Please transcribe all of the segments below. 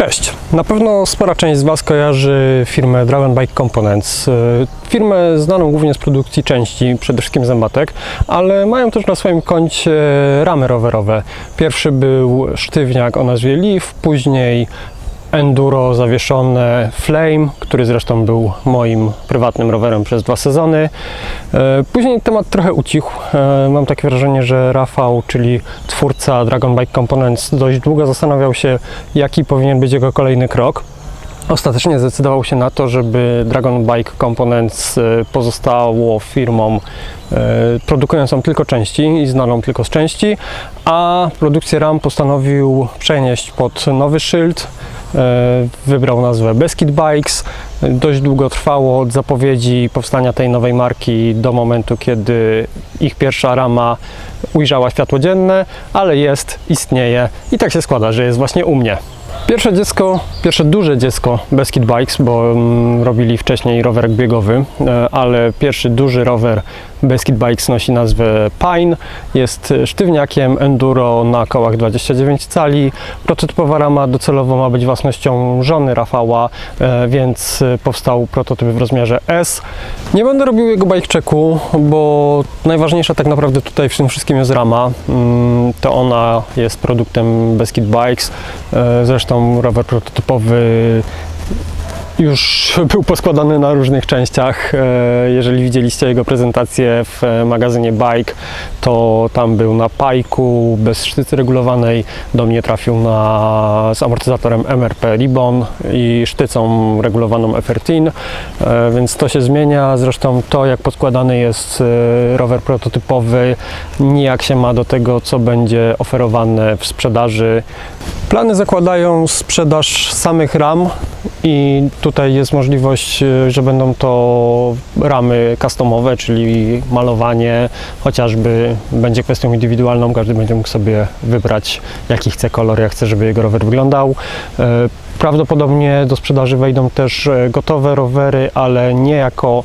Cześć. Na pewno spora część z Was kojarzy firmę Dragon Bike Components. E, Firmę znaną głównie z produkcji części, przede wszystkim zębatek, ale mają też na swoim koncie ramy rowerowe. Pierwszy był sztywniak o nazwie Leaf, później enduro zawieszone Flame, który zresztą był moim prywatnym rowerem przez dwa sezony. E, Później temat trochę ucichł. E, Mam takie wrażenie, że Rafał, czyli twórca Dragon Bike Components, dość długo zastanawiał się, jaki powinien być jego kolejny krok. Ostatecznie zdecydował się na to, żeby Dragon Bike Components e, pozostało firmą e, produkującą tylko części i znaną tylko z części, a produkcję RAM postanowił przenieść pod nowy szyld. E, Wybrał nazwę Beskid Bikes. Dość długo trwało od zapowiedzi powstania tej nowej marki do momentu, kiedy ich pierwsza rama ujrzała światło dzienne, ale jest, istnieje i tak się składa, że jest właśnie u mnie. Pierwsze dziecko, pierwsze duże dziecko Beskid Bikes, bo mm, robili wcześniej rowerek biegowy, e, ale pierwszy duży rower Beskid Bikes nosi nazwę Pine. Jest sztywniakiem enduro na kołach 29 cali. Prototypowa rama docelowo ma być własnością żony Rafała, e, więc e, powstał prototyp w rozmiarze S. Nie będę robił jego bike checku, bo najważniejsza tak naprawdę tutaj w tym wszystkim jest rama. Mm, To ona jest produktem Beskid Bikes. E, Zresztą rower prototypowy już był poskładany na różnych częściach. E, Jeżeli widzieliście jego prezentację w e, magazynie Bike, to tam był na pajku bez sztycy regulowanej. Do mnie trafił na, z amortyzatorem MRP Ribbon i sztycą regulowaną F13, e, więc to się zmienia. Zresztą to, jak podkładany jest rower prototypowy, nijak się ma do tego, co będzie oferowane w sprzedaży. Plany zakładają sprzedaż samych ram i tutaj jest możliwość, e, że będą to ramy customowe, czyli malowanie, chociażby. Będzie kwestią indywidualną, każdy będzie mógł sobie wybrać jaki chce kolor, jak chce, żeby jego rower wyglądał. E, Prawdopodobnie do sprzedaży wejdą też e, gotowe rowery, ale nie jako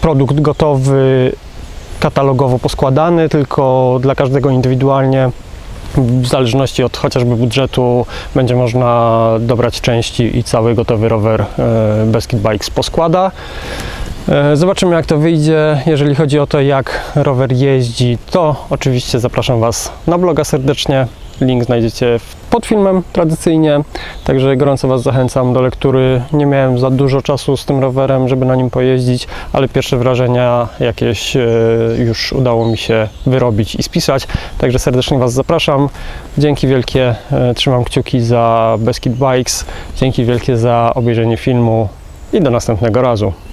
produkt gotowy, katalogowo poskładany, tylko dla każdego indywidualnie w zależności od chociażby budżetu będzie można dobrać części i cały gotowy rower e, Beskid Bikes poskłada. E, Zobaczymy jak to wyjdzie. Jeżeli chodzi o to jak rower jeździ, to oczywiście zapraszam Was na bloga serdecznie. Link znajdziecie w- pod filmem tradycyjnie, także gorąco Was zachęcam do lektury. Nie miałem za dużo czasu z tym rowerem, żeby na nim pojeździć, ale pierwsze wrażenia jakieś e, już udało mi się wyrobić i spisać. Także serdecznie Was zapraszam. Dzięki wielkie, e, trzymam kciuki za Beskid Bikes. Dzięki wielkie za obejrzenie filmu i do następnego razu.